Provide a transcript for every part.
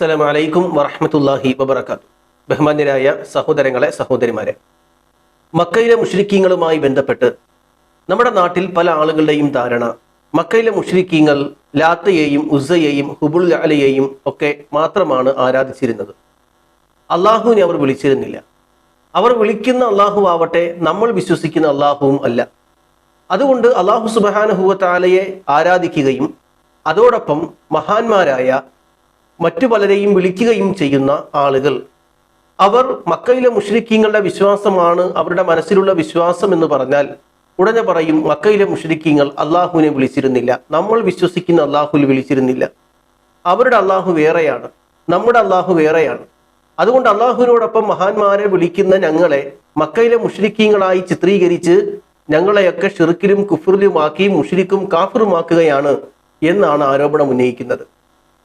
അസ്സലാമു അലൈക്കും വറഹ്മത്തുള്ളാഹി വബർക്കാത്തു ബഹുമാന്യരായ സഹോദരങ്ങളെ സഹോദരിമാരെ മക്കയിലെ മുഷ്രിക്കീങ്ങളുമായി ബന്ധപ്പെട്ട് നമ്മുടെ നാട്ടിൽ പല ആളുകളുടെയും ധാരണ മക്കയിലെ മുഷ്രിക്കീങ്ങൾ ലാത്തയെയും ഉസയെയും ഹുബുൾ അലയെയും ഒക്കെ മാത്രമാണ് ആരാധിച്ചിരുന്നത്. അള്ളാഹുവിനെ അവർ വിളിച്ചിരുന്നില്ല. അവർ വിളിക്കുന്ന അള്ളാഹു ആവട്ടെ നമ്മൾ വിശ്വസിക്കുന്ന അള്ളാഹുവും അല്ല. അതുകൊണ്ട് അള്ളാഹു സുബാനഹുവത്താലയെ ആരാധിക്കുകയും അതോടൊപ്പം മഹാന്മാരായ മറ്റു പലരെയും വിളിക്കുകയും ചെയ്യുന്ന ആളുകൾ. അവർ മക്കയിലെ മുഷരിക്കീങ്ങളുടെ വിശ്വാസമാണ് അവരുടെ മനസ്സിലുള്ള വിശ്വാസം എന്ന് പറഞ്ഞാൽ ഉടനെ പറയും മക്കയിലെ മുഷരിക്കീങ്ങൾ അള്ളാഹുവിനെ വിളിച്ചിരുന്നില്ല. നമ്മൾ വിശ്വസിക്കുന്ന അള്ളാഹുവിൽ വിളിച്ചിരുന്നില്ല. അവരുടെ അള്ളാഹു വേറെയാണ്. നമ്മുടെ അള്ളാഹു വേറെയാണ്. അതുകൊണ്ട് അള്ളാഹുവിനോടൊപ്പം മഹാന്മാരെ വിളിക്കുന്ന ഞങ്ങളെ മക്കയിലെ മുഷരിക്കീങ്ങളായി ചിത്രീകരിച്ച് ഞങ്ങളെയൊക്കെ ഷിർക്കിലും കുഫറിലുമാക്കി മുഷിരിക്കും കാഫറുമാക്കുകയാണ് എന്നാണ് ആരോപണം ഉന്നയിക്കുന്നത്.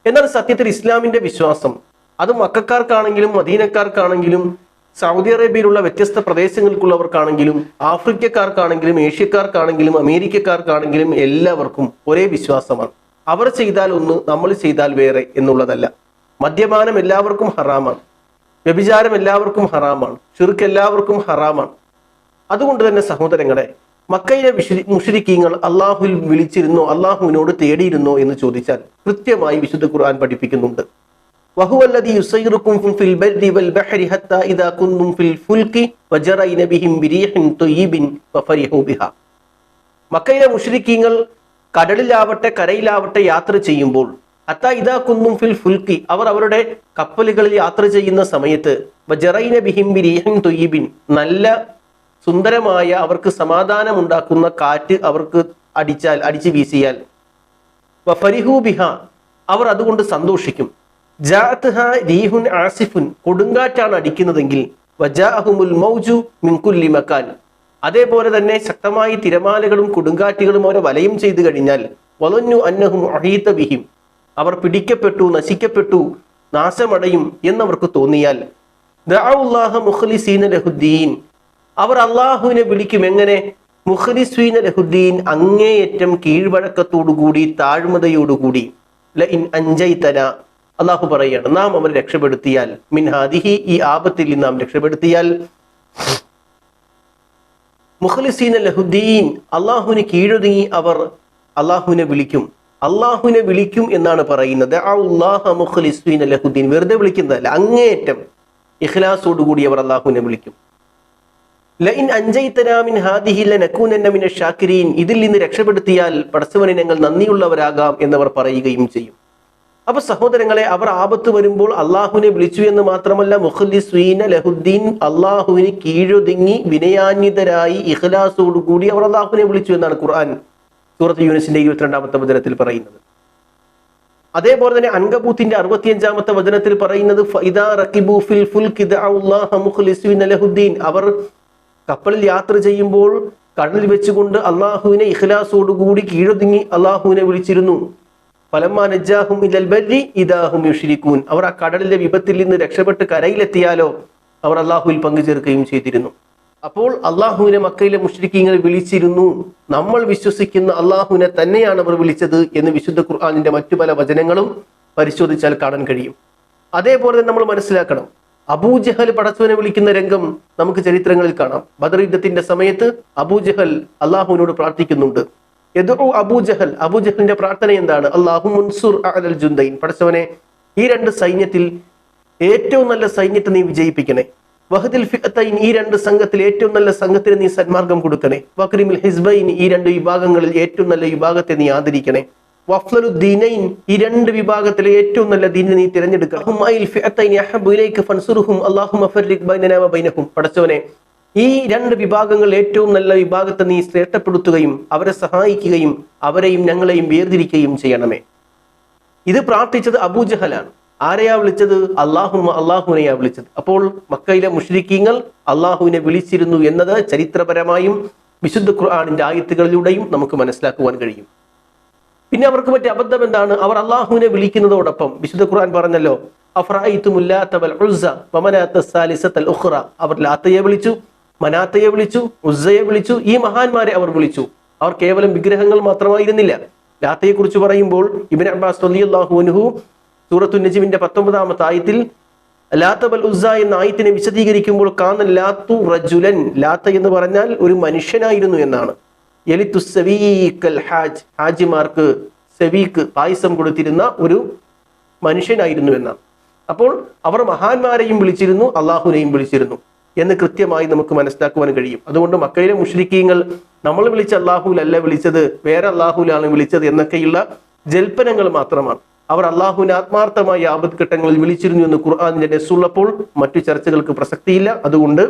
എന്നാൽ സത്യത്തിൽ ഇസ്ലാമിന്റെ വിശ്വാസം. അത് മക്കാർക്കാണെങ്കിലും മദീനക്കാർക്കാണെങ്കിലും സൗദി അറേബ്യയിലുള്ള വ്യത്യസ്ത പ്രദേശങ്ങൾക്കുള്ളവർക്കാണെങ്കിലും ആഫ്രിക്കക്കാർക്കാണെങ്കിലും ഏഷ്യക്കാർക്കാണെങ്കിലും അമേരിക്കക്കാർക്കാണെങ്കിലും എല്ലാവർക്കും ഒരേ വിശ്വാസമാണ്. അവർ ചെയ്താൽ ഒന്ന് നമ്മൾ ചെയ്താൽ വേറെ എന്നുള്ളതല്ല. മദ്യപാനം എല്ലാവർക്കും ഹറാമാണ്. വ്യഭിചാരം എല്ലാവർക്കും ഹറാമാണ്. ചുരുക്ക് എല്ലാവർക്കും ഹറാമാണ്. അതുകൊണ്ട് തന്നെ സഹോദരങ്ങളെ മക്കയിലെ വിശ്രി മുഷരിക്കീങ്ങൾ അള്ളാഹുവിൽ വിളിച്ചിരുന്നോ അള്ളാഹുവിനോട് തേടിയിരുന്നോ എന്ന് ചോദിച്ചാൽ കൃത്യമായി വിശുദ്ധ ഖുർആൻ പഠിപ്പിക്കുന്നുണ്ട്. മക്കയിലെ മുഷരിക്കീങ്ങൾ കടലിലാവട്ടെ കരയിലാവട്ടെ യാത്ര ചെയ്യുമ്പോൾ അത്ത ഇതാ കുന്നും ഫിൽ ഫുൽക്കി അവർ അവരുടെ കപ്പലുകളിൽ യാത്ര ചെയ്യുന്ന സമയത്ത് നല്ല സുന്ദരമായ അവർക്ക് സമാധാനമുണ്ടാക്കുന്ന കാറ്റ് അവർക്ക് അടിച്ചാൽ അടിച്ചു വീശിയാൽ. വഫരിഹു ബിഹ അവർ അതുകൊണ്ട് സന്തോഷിക്കും. ജാത്ത്ഹ രീഹുൻ ആസിഫുൻ കൊടുങ്കാറ്റാണ് അടിക്കുന്നതെങ്കിൽ വജാഹുമുൽ മൗജു മിൻകുല്ലി മക്കാൻ അതേപോലെ തന്നെ ശക്തമായി തിരമാലകളും കൊടുങ്കാറ്റുകളും അവരെ വലയം ചെയ്തു കഴിഞ്ഞാൽ വലഞ്ഞു അന്നഹും അഹീത വിഹിം അവർ പിടിക്കപ്പെട്ടു നശിക്കപ്പെട്ടു നാശമടയും എന്നവർക്ക് തോന്നിയാൽ. ദഅഉല്ലാഹ മുഖ്ലിസീന അവർ അള്ളാഹുവിനെ വിളിക്കും എങ്ങനെ? മുഖലിസ്വീന ലഹുദ്ദീൻ അങ്ങേയറ്റം കീഴ്വഴക്കത്തോടുകൂടി താഴ്മതയോടുകൂടി. ല ഇൻ അഞ്ചൈതന അള്ളാഹു പറയാണ് നാം അവരെ രക്ഷപ്പെടുത്തിയാൽ മിൻഹാദിഹി ഈ ആപത്തിൽ നാം രക്ഷപ്പെടുത്തിയാൽ. മുഖലിസീന ലഹുദ്ദീൻ അള്ളാഹുവിന് കീഴൊതുങ്ങി അവർ അള്ളാഹുവിനെ വിളിക്കും. അള്ളാഹുവിനെ വിളിക്കും എന്നാണ് പറയുന്നത്. വെറുതെ വിളിക്കുന്നതല്ല അങ്ങേയറ്റം ഇഖ്ലാസോടുകൂടി അവർ അള്ളാഹുവിനെ വിളിക്കും. ലഇൻ അഞ്ചൈത്തനാമിൻ ഹാദിഹില്ല നക്കൂനന്ന മിന ഷാക്കിരീൻ. ഇതിൽ നിന്ന് രക്ഷപ്പെടുത്തിയാൽ പടച്ചവനെ ഞങ്ങൾ നന്ദിയുള്ളവരാകാം എന്നവർ പറയുകയും ചെയ്യും. അപ്പൊ സഹോദരങ്ങളെ അവർ ആപത്ത് വരുമ്പോൾ അള്ളാഹുവിനെ വിളിച്ചു എന്ന് മാത്രമല്ല മുഖലിസ്വീന ലഹുദ്ദീൻ അള്ളാഹുവിന് കീഴൊതുങ്ങി വിനയാന്വിതരായി ഇഖ്ലാസോടുകൂടി അവർ അള്ളാഹുവിനെ വിളിച്ചു എന്നാണ് ഖുർആൻ സൂറത്ത് യൂനിസിന്റെ ഇരുപത്തിരണ്ടാമത്തെ വചനത്തിൽ പറയുന്നത്. അതേപോലെ തന്നെ അൻകബൂത്തിന്റെ അറുപത്തിയഞ്ചാമത്തെ വചനത്തിൽ പറയുന്നത് അവർ കപ്പലിൽ യാത്ര ചെയ്യുമ്പോൾ കടലിൽ വെച്ചുകൊണ്ട് അള്ളാഹുവിനെ ഇഖ്ലാസോടുകൂടി കീഴൊതുങ്ങി അള്ളാഹുവിനെ വിളിച്ചിരുന്നു. യുഷ്രിക്കൂൻ. അവർ ആ കടലിന്റെ വിപത്തിൽ നിന്ന് രക്ഷപ്പെട്ട് കരയിലെത്തിയാലോ അവർ അള്ളാഹുവിൽ പങ്കുചേർക്കുകയും ചെയ്തിരുന്നു. അപ്പോൾ അള്ളാഹുവിനെ മക്കയിലെ മുഷ്രിഖീങ്ങൾ വിളിച്ചിരുന്നു. നമ്മൾ വിശ്വസിക്കുന്ന അള്ളാഹുവിനെ തന്നെയാണ് അവർ വിളിച്ചത് എന്ന് വിശുദ്ധ ഖുർആാനിന്റെ മറ്റു പല വചനങ്ങളും പരിശോധിച്ചാൽ കാണാൻ കഴിയും. അതേപോലെ നമ്മൾ മനസ്സിലാക്കണം. അബൂജഹൽ പടച്ചവനെ വിളിക്കുന്ന രംഗം നമുക്ക് ചരിത്രങ്ങളിൽ കാണാം. ബദർ യുദ്ധത്തിന്റെ സമയത്ത് അബൂജഹൽ അള്ളാഹുവിനോട് പ്രാർത്ഥിക്കുന്നുണ്ട്. എതിർ അബൂജഹൽ അബൂജഹലിന്റെ പ്രാർത്ഥന എന്താണ്? അള്ളാഹു മുൻസുർ അലൽ ജുന്ദൈൻ പടച്ചവനെ ഈ രണ്ട് സൈന്യത്തിൽ ഏറ്റവും നല്ല സൈന്യത്തെ നീ വിജയിപ്പിക്കണേ. വഹദിൽ ഫിഅത്തൈൻ ഈ രണ്ട് സംഘത്തിൽ ഏറ്റവും നല്ല സംഘത്തിന് നീ സന്മാർഗം കൊടുക്കണേ. വക്രിമിൽ ഹിസ്ബൈൻ ഈ രണ്ട് വിഭാഗങ്ങളിൽ ഏറ്റവും നല്ല വിഭാഗത്തെ നീ ആദരിക്കണേ. വഫ്ലലുദ്ദീനൈൻ ഈ രണ്ട് വിഭാഗത്തിലെ ഏറ്റവും നല്ല ദീനെ നീ തിരഞ്ഞെടുക്കണം. പടച്ചവനെ ഈ രണ്ട് വിഭാഗങ്ങൾ ഏറ്റവും നല്ല വിഭാഗത്തെ നീ ശ്രേഷ്ഠപ്പെടുത്തുകയും അവരെ സഹായിക്കുകയും അവരെയും ഞങ്ങളെയും വേർതിരിക്കുകയും ചെയ്യണമേ. ഇത് പ്രാർത്ഥിച്ചത് അബൂജഹലാണ് ആരെയാ വിളിച്ചത്? അള്ളാഹു അള്ളാഹുവിനെയാ വിളിച്ചത്. അപ്പോൾ മക്കയിലെ മുഷ്രിക്കീങ്ങൾ അള്ളാഹുവിനെ വിളിച്ചിരുന്നു എന്നത് ചരിത്രപരമായും വിശുദ്ധ ഖുർആാനിന്റെ ആയത്തുകളിലൂടെയും നമുക്ക് മനസ്സിലാക്കുവാൻ കഴിയും. പിന്നെ അവർക്ക് പറ്റിയ അബദ്ധം എന്താണ്? അവർ അള്ളാഹുവിനെ വിളിക്കുന്നതോടൊപ്പം വിശുദ്ധ ഖുർആൻ പറഞ്ഞല്ലോ അവർ ലാത്തയെ വിളിച്ചു മനാത്തയെ വിളിച്ചു ഉസ്സയെ വിളിച്ചു ഈ മഹാന്മാരെ അവർ വിളിച്ചു. അവർ കേവലം വിഗ്രഹങ്ങൾ മാത്രമായിരുന്നില്ല. ലാത്തയെ കുറിച്ച് പറയുമ്പോൾ ഇബിൻ അബ്ബാസ് അൻഹു സൂറത്തു നജീബിന്റെ പത്തൊമ്പതാമത്തെ ആയത്തിൽ ലാത്ത ബൽ ഉസ്സ എന്ന ആയത്തിനെ വിശദീകരിക്കുമ്പോൾ കാന്ന ലാത്തു റജുലൻ. ലാത്ത എന്ന് പറഞ്ഞാൽ ഒരു മനുഷ്യനായിരുന്നു എന്നാണ്. ഹാജ്. ഹാജിമാർക്ക് സെവീക്ക് പായസം കൊടുത്തിരുന്ന ഒരു മനുഷ്യനായിരുന്നു എന്നാണ് അപ്പോൾ അവർ മഹാന്മാരെയും വിളിച്ചിരുന്നു അള്ളാഹുനെയും വിളിച്ചിരുന്നു എന്ന് കൃത്യമായി നമുക്ക് മനസ്സിലാക്കുവാൻ കഴിയും. അതുകൊണ്ട് മക്കയിലെ മുഷ്രിക്കീങ്ങൾ നമ്മൾ വിളിച്ച അള്ളാഹുലല്ല വിളിച്ചത് വേറെ അള്ളാഹുലാണ് വിളിച്ചത് എന്നൊക്കെയുള്ള ജൽപ്പനങ്ങൾ മാത്രമാണ്. അവർ അള്ളാഹുവിനെ ആത്മാർത്ഥമായി ആപത് ഘട്ടങ്ങളിൽ വിളിച്ചിരുന്നു എന്ന് ഖുർആാനിന്റെ നെസ്സുള്ളപ്പോൾ മറ്റു ചർച്ചകൾക്ക് പ്രസക്തിയില്ല. അതുകൊണ്ട്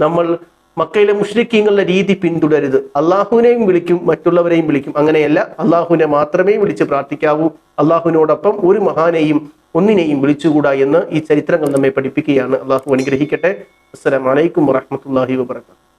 നമ്മൾ മക്കയിലെ മുഷ്രിക്കീങ്ങളുടെ രീതി പിന്തുടരുത്. അള്ളാഹുവിനെയും വിളിക്കും മറ്റുള്ളവരെയും വിളിക്കും. അങ്ങനെയല്ല അള്ളാഹുവിനെ മാത്രമേ വിളിച്ച് പ്രാർത്ഥിക്കാവൂ. അള്ളാഹുവിനോടൊപ്പം ഒരു മഹാനെയും ഒന്നിനെയും വിളിച്ചുകൂടാ എന്ന് ഈ ചരിത്രങ്ങൾ നമ്മെ പഠിപ്പിക്കുകയാണ്. അള്ളാഹു അനുഗ്രഹിക്കട്ടെ. അസ്സലാമലൈക്കും വറഹമത്തല്ലാഹി വാബർക്കാത്തു